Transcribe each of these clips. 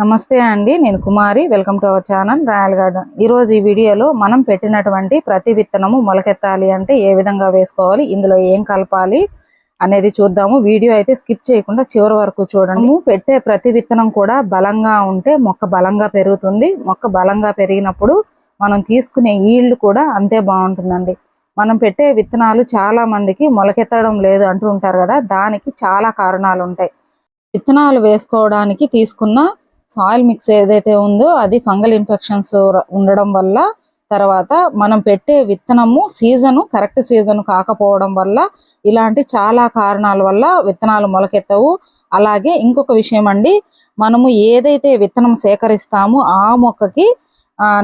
నమస్తే అండి నేను Kumari. Welcome to our channel royal garden. ఈ ఈ వీడియోలో మనం పెట్టినటువంటి ప్రతి విత్తనము మొలకెత్తాలి అంటే ఏ విధంగా వేసుకోవాలి ఇందులో ఏం కలపాలి అనేది చూద్దాము. వీడియో అయితే స్కిప్ చేయకుండా చివరి వరకు చూడండి. పెట్టే ప్రతి విత్తనం కూడా బలంగా ఉంటే మొక్క బలంగా పెరుగుతుంది. మొక్క బలంగా పెరిగినప్పుడు మనం తీసుకునే ఈల్డ్ కూడా అంతే బాగుంటుందండి. మనం పెట్టే విత్తనాలు చాలా మందికి మొలకెత్తడం లేదు అంటూ ఉంటారు కదా దానికి చాలా కారణాలు ఉంటాయి. విత్తనాలు వేసుకోవడానికి తీసుకున్న సాయిల్ మిక్స్ ఏదైతే ఉందో అది ఫంగల్ ఇన్ఫెక్షన్స్ ఉండడం వల్ల తర్వాత మనం పెట్టే విత్తనము సీజను కరెక్ట్ సీజన్ కాకపోవడం వల్ల ఇలాంటి చాలా కారణాల వల్ల విత్తనాలు మొలకెత్తవు. అలాగే ఇంకొక విషయం అండి మనము ఏదైతే విత్తనం సేకరిస్తామో ఆ మొక్కకి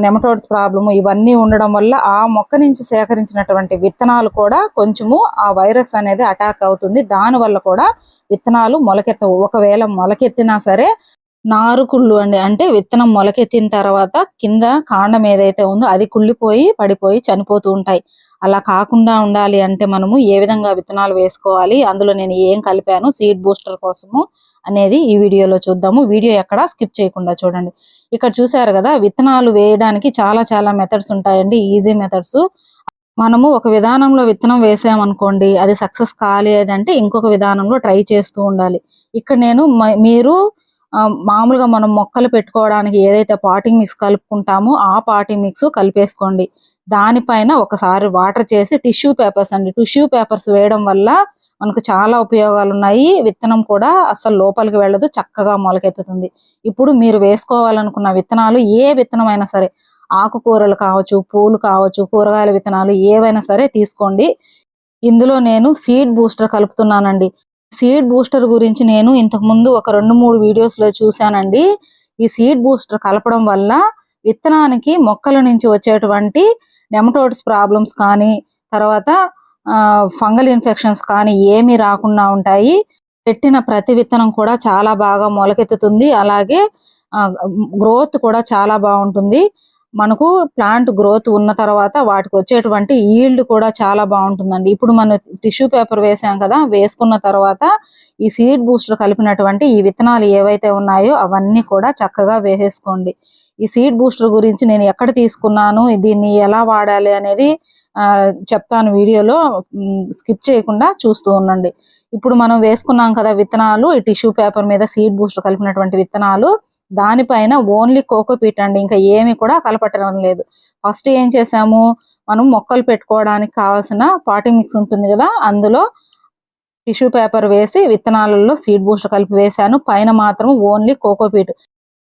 నెమటోడ్స్ ప్రాబ్లము ఇవన్నీ ఉండడం వల్ల ఆ మొక్క నుంచి సేకరించినటువంటి విత్తనాలు కూడా కొంచెము ఆ వైరస్ అనేది అటాక్ అవుతుంది. దాని వల్ల కూడా విత్తనాలు మొలకెత్తవు. ఒకవేళ మొలకెత్తినా సరే నారు కుళ్ళు అండి. అంటే విత్తనం మొలకెత్తిన తర్వాత కింద కాండం ఏదైతే ఉందో అది కుళ్ళిపోయి పడిపోయి చనిపోతూ ఉంటాయి. అలా కాకుండా ఉండాలి అంటే మనము ఏ విధంగా విత్తనాలు వేసుకోవాలి అందులో నేను ఏం కలిపాను సీడ్ బూస్టర్ కోసము అనేది ఈ వీడియోలో చూద్దాము. వీడియో ఎక్కడ స్కిప్ చేయకుండా చూడండి. ఇక్కడ చూసారు కదా విత్తనాలు వేయడానికి చాలా చాలా మెథడ్స్ ఉంటాయండి ఈజీ మెథడ్స్. మనము ఒక విధానంలో విత్తనం వేసామనుకోండి అది సక్సెస్ కాలేదంటే ఇంకొక విధానంలో ట్రై చేస్తూ ఉండాలి. ఇక్కడ నేను మీరు మామూలుగా మనం మొక్కలు పెట్టుకోవడానికి ఏదైతే పాటింగ్ మిక్స్ కలుపుకుంటామో ఆ పాటింగ్ మిక్స్ కలిపేసుకోండి. దానిపైన ఒకసారి వాటర్ చేసి టిష్యూ పేపర్స్ అండి. టిష్యూ పేపర్స్ వేయడం వల్ల మనకు చాలా ఉపయోగాలు ఉన్నాయి. విత్తనం కూడా అసలు లోపలికి వెళ్ళదు చక్కగా మొలకెత్తుతుంది. ఇప్పుడు మీరు వేసుకోవాలనుకున్న విత్తనాలు ఏ విత్తనం అయినా సరే ఆకుకూరలు కావచ్చు పూలు కావచ్చు కూరగాయల విత్తనాలు ఏవైనా సరే తీసుకోండి. ఇందులో నేను సీడ్ బూస్టర్ కలుపుతున్నానండి. సీడ్ బూస్టర్ గురించి నేను ఇంతకు ముందు ఒక రెండు మూడు వీడియోస్లో చూశానండి. ఈ సీడ్ బూస్టర్ కలపడం వల్ల విత్తనానికి మొక్కల నుంచి వచ్చేటువంటి నెమటోడ్స్ ప్రాబ్లమ్స్ కానీ తర్వాత ఫంగల్ ఇన్ఫెక్షన్స్ కానీ ఏమీ రాకుండా ఉంటాయి. పెట్టిన ప్రతి విత్తనం కూడా చాలా బాగా మొలకెత్తుతుంది. అలాగే గ్రోత్ కూడా చాలా బాగుంటుంది. మనకు ప్లాంట్ గ్రోత్ ఉన్న తర్వాత వాటికి వచ్చేటువంటి ఈల్డ్ కూడా చాలా బాగుంటుందండి. ఇప్పుడు మనం టిష్యూ పేపర్ వేసాం కదా వేసుకున్న తర్వాత ఈ సీడ్ బూస్టర్ కలిపినటువంటి ఈ విత్తనాలు ఏవైతే ఉన్నాయో అవన్నీ కూడా చక్కగా వేసేసుకోండి. ఈ సీడ్ బూస్టర్ గురించి నేను ఎక్కడ తీసుకున్నాను దీన్ని ఎలా వాడాలి అనేది ఆ, చెప్తాను వీడియోలో స్కిప్ చేయకుండా చూస్తూ ఉండండి. ఇప్పుడు మనం వేసుకున్నాం కదా విత్తనాలు ఈ టిష్యూ పేపర్ మీద సీడ్ బూస్టర్ కలిపినటువంటి విత్తనాలు దానిపైన ఓన్లీ కోకోపీట్ అండి. ఇంకా ఏమి కూడా కలపట్టడం లేదు. ఫస్ట్ ఏం చేసాము? మనం మొక్కలు పెట్టుకోవడానికి కావాల్సిన పాటింగ్ మిక్స్ ఉంటుంది కదా అందులో టిష్యూ పేపర్ వేసి విత్తనాలలో సీడ్ బూస్టర్ కలిపి వేసాను పైన మాత్రం ఓన్లీ కోకోపీట్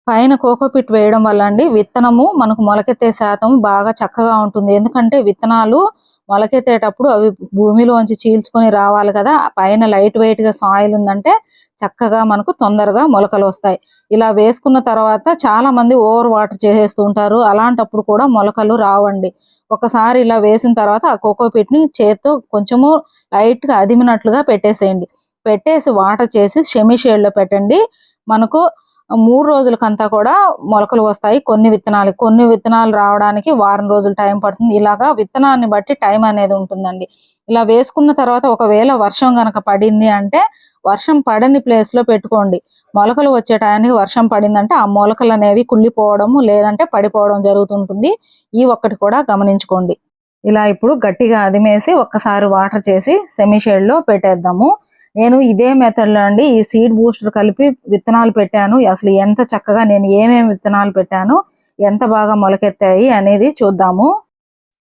పైన కోకోపీట్ వేయడం వల్ల అండి విత్తనము మనకు మొలకెత్తే శాతం బాగా చక్కగా ఉంటుంది. ఎందుకంటే విత్తనాలు మొలకెత్తేటప్పుడు అవి భూమిలోంచి చీల్చుకొని రావాలి కదా పైన లైట్ వెయిట్గా సాయిల్ ఉందంటే చక్కగా మనకు తొందరగా మొలకలు వస్తాయి. ఇలా వేసుకున్న తర్వాత చాలా మంది ఓవర్ వాటర్ చేసేస్తూ ఉంటారు. అలాంటప్పుడు కూడా మొలకలు రావండి. ఒకసారి ఇలా వేసిన తర్వాత ఆ కోకోపీట్ని చేత్తో కొంచెము లైట్గా అదిమినట్లుగా పెట్టేసేయండి. పెట్టేసి వాటర్ చేసి షెమి షేడ్లో పెట్టండి. మనకు మూడు రోజులకంతా కూడా మొలకలు వస్తాయి. కొన్ని విత్తనాలు కొన్ని విత్తనాలు రావడానికి వారం రోజులు టైం పడుతుంది. ఇలాగా విత్తనాన్ని బట్టి టైం అనేది ఉంటుందండి. ఇలా వేసుకున్న తర్వాత ఒకవేళ వర్షం కనుక పడింది అంటే వర్షం పడని ప్లేస్లో పెట్టుకోండి. మొలకలు వచ్చే టయానికి వర్షం పడిందంటే ఆ మొలకలు అనేవి కుళ్ళిపోవడము లేదంటే పడిపోవడం జరుగుతుంటుంది. ఈ ఒక్కటి కూడా గమనించుకోండి. ఇలా ఇప్పుడు గట్టిగా అదిమేసి ఒక్కసారి వాటర్ చేసి సెమీ షేడ్లో పెట్టేద్దాము. నేను ఇదే మెథడ్లో అండి ఈ సీడ్ బూస్టర్ కలిపి విత్తనాలు పెట్టాను. అసలు ఎంత చక్కగా నేను ఏమేమి విత్తనాలు పెట్టాను ఎంత బాగా మొలకెత్తాయి అనేది చూద్దాము.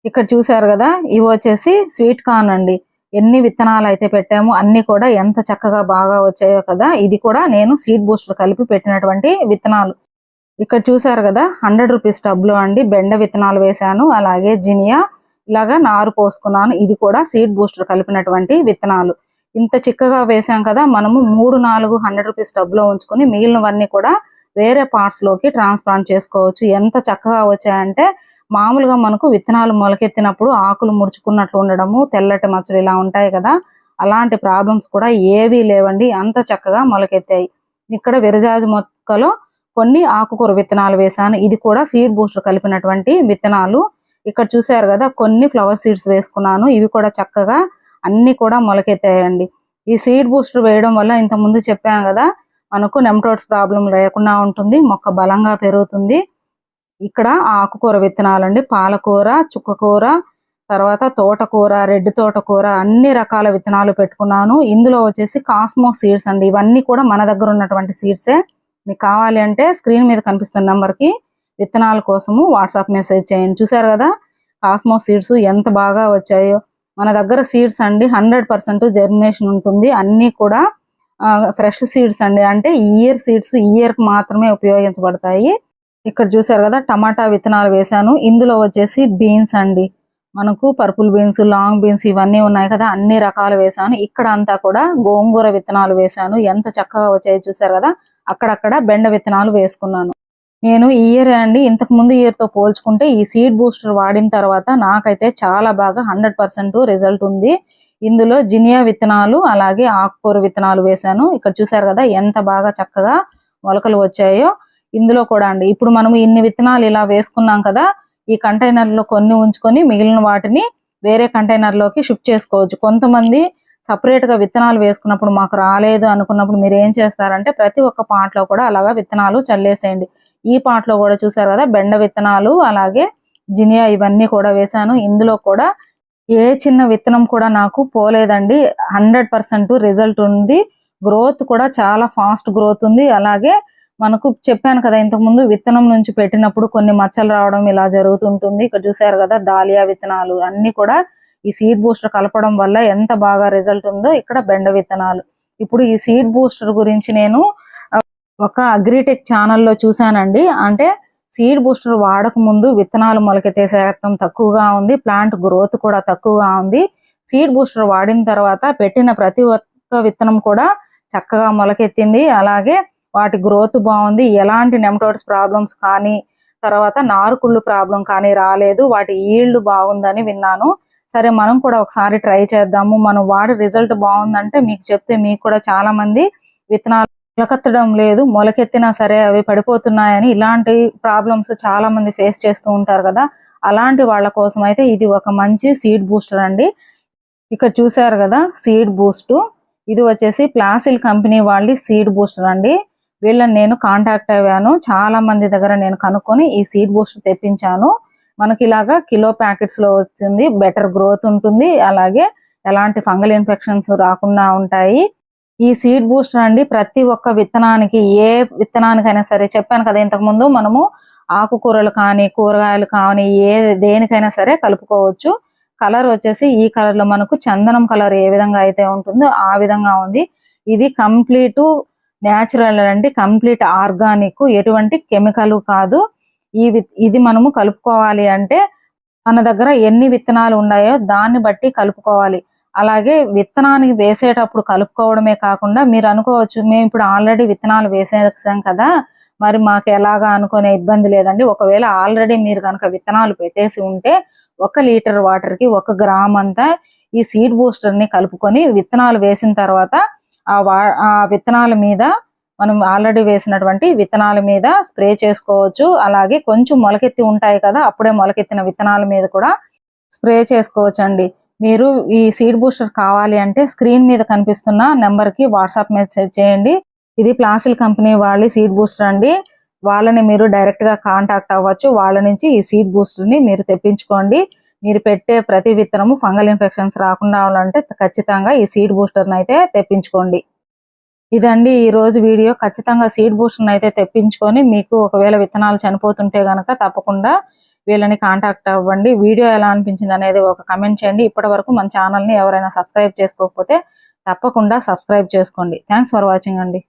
ఇక్కడ చూసారు కదా ఇవి వచ్చేసి స్వీట్ కార్న్ అండి. ఎన్ని విత్తనాలు అయితే పెట్టామో అన్ని కూడా ఎంత చక్కగా బాగా వచ్చాయో కదా ఇది కూడా నేను సీడ్ బూస్టర్ కలిపి పెట్టినటువంటి విత్తనాలు. ఇక్కడ చూసారు కదా హండ్రెడ్ రూపీస్ టబ్లో అండి బెండ విత్తనాలు వేశాను. అలాగే జినియా ఇలాగా నారు పోసుకున్నాను. ఇది కూడా సీడ్ బూస్టర్ కలిపినటువంటి విత్తనాలు. ఇంత చిక్కగా వేసాం కదా మనము మూడు నాలుగు హండ్రెడ్ రూపీస్ డబ్బులో లో ఉంచుకొని మిగిలినవన్నీ కూడా వేరే పార్ట్స్లోకి ట్రాన్స్ప్లాంట్ చేసుకోవచ్చు. ఎంత చక్కగా వచ్చాయంటే మామూలుగా మనకు విత్తనాలు మొలకెత్తినప్పుడు ఆకులు ముడుచుకున్నట్లు ఉండడము తెల్లటి మచ్చలు ఇలా ఉంటాయి కదా అలాంటి ప్రాబ్లమ్స్ కూడా ఏవీ లేవండి. అంత చక్కగా మొలకెత్తాయి. ఇక్కడ విరజాజి మొక్కలో కొన్ని ఆకుకూర విత్తనాలు వేశాను. ఇది కూడా సీడ్ బూస్టర్ కలిపినటువంటి విత్తనాలు. ఇక్కడ చూసారు కదా కొన్ని ఫ్లవర్ సీడ్స్ వేసుకున్నాను. ఇవి కూడా చక్కగా అన్ని కూడా మొలకెత్తాయండి. ఈ సీడ్ బూస్టర్ వేయడం వల్ల ఇంతకుముందు ముందు చెప్పాను కదా మనకు నెమటోడ్స్ ప్రాబ్లం లేకుండా ఉంటుంది మొక్క బలంగా పెరుగుతుంది. ఇక్కడ ఆకుకూర విత్తనాలండి పాలకూర చుక్కకూర తర్వాత తోటకూర రెడ్ తోటకూర అన్ని రకాల విత్తనాలు పెట్టుకున్నాను. ఇందులో వచ్చేసి కాస్మో సీడ్స్ అండి ఇవన్నీ కూడా మన దగ్గర ఉన్నటువంటి సీడ్సే. మీకు కావాలి అంటే స్క్రీన్ మీద కనిపిస్తున్న నెంబర్కి విత్తనాల కోసము వాట్సాప్ మెసేజ్ చేయండి. చూసారు కదా కాస్మో సీడ్స్ ఎంత బాగా వచ్చాయో. మన దగ్గర సీడ్స్ అండి హండ్రెడ్ పర్సెంట్ జర్మినేషన్ ఉంటుంది. అన్ని కూడా ఫ్రెష్ సీడ్స్ అండి. అంటే ఇయర్ సీడ్స్ ఇయర్కి మాత్రమే ఉపయోగించబడతాయి. ఇక్కడ చూసారు కదా టమాటా విత్తనాలు వేశాను. ఇందులో వచ్చేసి బీన్స్ అండి. మనకు పర్పుల్ బీన్స్ లాంగ్ బీన్స్ ఇవన్నీ ఉన్నాయి కదా అన్ని రకాలు వేశాను. ఇక్కడ అంతా కూడా గోంగూర విత్తనాలు వేశాను. ఎంత చక్కగా వచ్చాయో చూసారు కదా అక్కడక్కడ బెండ విత్తనాలు వేసుకున్నాను. నేను ఈ ఇయర్ అండి ఇంతకు ముందు ఇయర్తో పోల్చుకుంటే ఈ సీడ్ బూస్టర్ వాడిన తర్వాత నాకైతే చాలా బాగా హండ్రెడ్ పర్సెంట్ రిజల్ట్ ఉంది. ఇందులో జినియా విత్తనాలు అలాగే ఆకుకూర విత్తనాలు వేశాను. ఇక్కడ చూసారు కదా ఎంత బాగా చక్కగా మొలకలు వచ్చాయో. ఇందులో కూడా అండి ఇప్పుడు మనం ఇన్ని విత్తనాలు ఇలా వేసుకున్నాం కదా ఈ కంటైనర్లో కొన్ని ఉంచుకొని మిగిలిన వాటిని వేరే కంటైనర్లోకి షిఫ్ట్ చేసుకోవచ్చు. కొంతమంది సపరేట్గా విత్తనాలు వేసుకున్నప్పుడు మాకు రాలేదు అనుకున్నప్పుడు మీరు ఏం చేస్తారంటే ప్రతి ఒక్క పాటలో కూడా అలాగా విత్తనాలు చల్లేసేయండి. ఈ పాట్లో కూడా చూసారు కదా బెండ విత్తనాలు అలాగే జినియా ఇవన్నీ కూడా వేశాను. ఇందులో కూడా ఏ చిన్న విత్తనం కూడా నాకు పోలేదండి. హండ్రెడ్ పర్సెంట్ రిజల్ట్ ఉంది. గ్రోత్ కూడా చాలా ఫాస్ట్ గ్రోత్ ఉంది. అలాగే మనకు చెప్పాను కదా ఇంతకు ముందు విత్తనం నుంచి పెట్టినప్పుడు కొన్ని మచ్చలు రావడం ఇలా జరుగుతుంటుంది. ఇక్కడ చూసారు కదా దాలియా విత్తనాలు అన్ని కూడా ఈ సీడ్ బూస్టర్ కలపడం వల్ల ఎంత బాగా రిజల్ట్ ఉందో ఇక్కడ బెండ విత్తనాలు. ఇప్పుడు ఈ సీడ్ బూస్టర్ గురించి నేను ఒక అగ్రిటెక్ ఛానల్లో చూశానండి. అంటే సీడ్ బూస్టర్ వాడక ముందు విత్తనాలు మొలకెత్తే శాతం తక్కువగా ఉంది. ప్లాంట్ గ్రోత్ కూడా తక్కువగా ఉంది. సీడ్ బూస్టర్ వాడిన తర్వాత పెట్టిన ప్రతి ఒక్క విత్తనం కూడా చక్కగా మొలకెత్తింది. అలాగే వాటి గ్రోత్ బాగుంది. ఎలాంటి నెమటోడ్స్ ప్రాబ్లమ్స్ కానీ తర్వాత నారుకుళ్ళు ప్రాబ్లం కానీ రాలేదు. వాటి ఈల్డ్ బాగుందని విన్నాను. సరే మనం కూడా ఒకసారి ట్రై చేద్దాము. మనం వాడి రిజల్ట్ బాగుందంటే మీకు చెప్తే మీకు కూడా చాలా మంది విత్తనాలు మొలకెత్తడం లేదు మొలకెత్తినా సరే అవి పడిపోతున్నాయని ఇలాంటి ప్రాబ్లమ్స్ చాలా మంది ఫేస్ చేస్తూ ఉంటారు కదా. అలాంటి వాళ్ళ కోసం అయితే ఇది ఒక మంచి సీడ్ బూస్టర్ అండి. ఇక్కడ చూసారు కదా సీడ్ బూస్ట్ ఇది వచ్చేసి ప్లాసిల్ కంపెనీ వాళ్ళ సీడ్ బూస్టర్ అండి. వీళ్ళని నేను కాంటాక్ట్ అయ్యాను. చాలా మంది దగ్గర నేను కనుక్కొని ఈ సీడ్ బూస్టర్ తెప్పించాను. మనకి ఇలాగా కిలో ప్యాకెట్స్లో వస్తుంది బెటర్ గ్రోత్ ఉంటుంది. అలాగే ఎలాంటి ఫంగల్ ఇన్ఫెక్షన్స్ రాకుండా ఉంటాయి. ఈ సీడ్ బూస్టర్ అండి ప్రతి ఒక్క విత్తనానికి ఏ విత్తనానికైనా సరే చెప్పాను కదా ఇంతకు ముందు మనము ఆకుకూరలు కానీ కూరగాయలు కానీ ఏ దేనికైనా సరే కలుపుకోవచ్చు. కలర్ వచ్చేసి ఈ కలర్లో మనకు చందనం కలర్ ఏ విధంగా అయితే ఉంటుందో ఆ విధంగా ఉంది. ఇది కంప్లీట్ న్యాచురల్ అండి కంప్లీట్ ఆర్గానిక్ ఎటువంటి కెమికల్ కాదు. ఈ ఇది మనము కలుపుకోవాలి అంటే మన దగ్గర ఎన్ని విత్తనాలు ఉన్నాయో దాన్ని బట్టి కలుపుకోవాలి. అలాగే విత్తనానికి వేసేటప్పుడు కలుపుకోవడమే కాకుండా మీరు అనుకోవచ్చు మేము ఇప్పుడు ఆల్రెడీ విత్తనాలు వేసేసాం కదా మరి మాకు ఎలాగా అనుకునే ఇబ్బంది లేదండి. ఒకవేళ ఆల్రెడీ మీరు కనుక విత్తనాలు పెట్టేసి ఉంటే ఒక లీటర్ వాటర్కి ఒక గ్రామ్ అంతా ఈ సీడ్ బూస్టర్ని కలుపుకొని విత్తనాలు వేసిన తర్వాత ఆ వా ఆ విత్తనాల మీద మనం ఆల్రెడీ వేసినటువంటి విత్తనాల మీద స్ప్రే చేసుకోవచ్చు. అలాగే కొంచెం మొలకెత్తి ఉంటాయి కదా అప్పుడే మొలకెత్తిన విత్తనాల మీద కూడా స్ప్రే చేసుకోవచ్చు అండి మీరు ఈ సీడ్ బూస్టర్ కావాలి అంటే స్క్రీన్ మీద కనిపిస్తున్న నెంబర్కి వాట్సాప్ మెసేజ్ చేయండి. ఇది ప్లాసిల్ కంపెనీ వాళ్ళ సీడ్ బూస్టర్ అండి. వాళ్ళని మీరు డైరెక్ట్గా కాంటాక్ట్ అవ్వచ్చు. వాళ్ళ నుంచి ఈ సీడ్ బూస్టర్ని మీరు తెప్పించుకోండి. మీరు పెట్టే ప్రతి విత్తనము ఫంగల్ ఇన్ఫెక్షన్స్ రాకుండా ఉండాలంటే ఖచ్చితంగా ఈ సీడ్ బూస్టర్ అయితే తెప్పించుకోండి. ఇదండి ఈ రోజు వీడియో. ఖచ్చితంగా సీడ్ బూస్టర్ అయితే తెప్పించుకొని మీకు ఒకవేళ విత్తనాలు చనిపోతుంటే గనక తప్పకుండా వీళ్ళని కాంటాక్ట్ అవ్వండి. వీడియో ఎలా అనిపించింది అనేది ఒక కమెంట్ చేయండి. ఇప్పటి వరకు మన ఛానల్ని ఎవరైనా సబ్స్క్రైబ్ చేసుకోకపోతే తప్పకుండా సబ్స్క్రైబ్ చేసుకోండి. థ్యాంక్స్ ఫర్ వాచింగ్ అండి.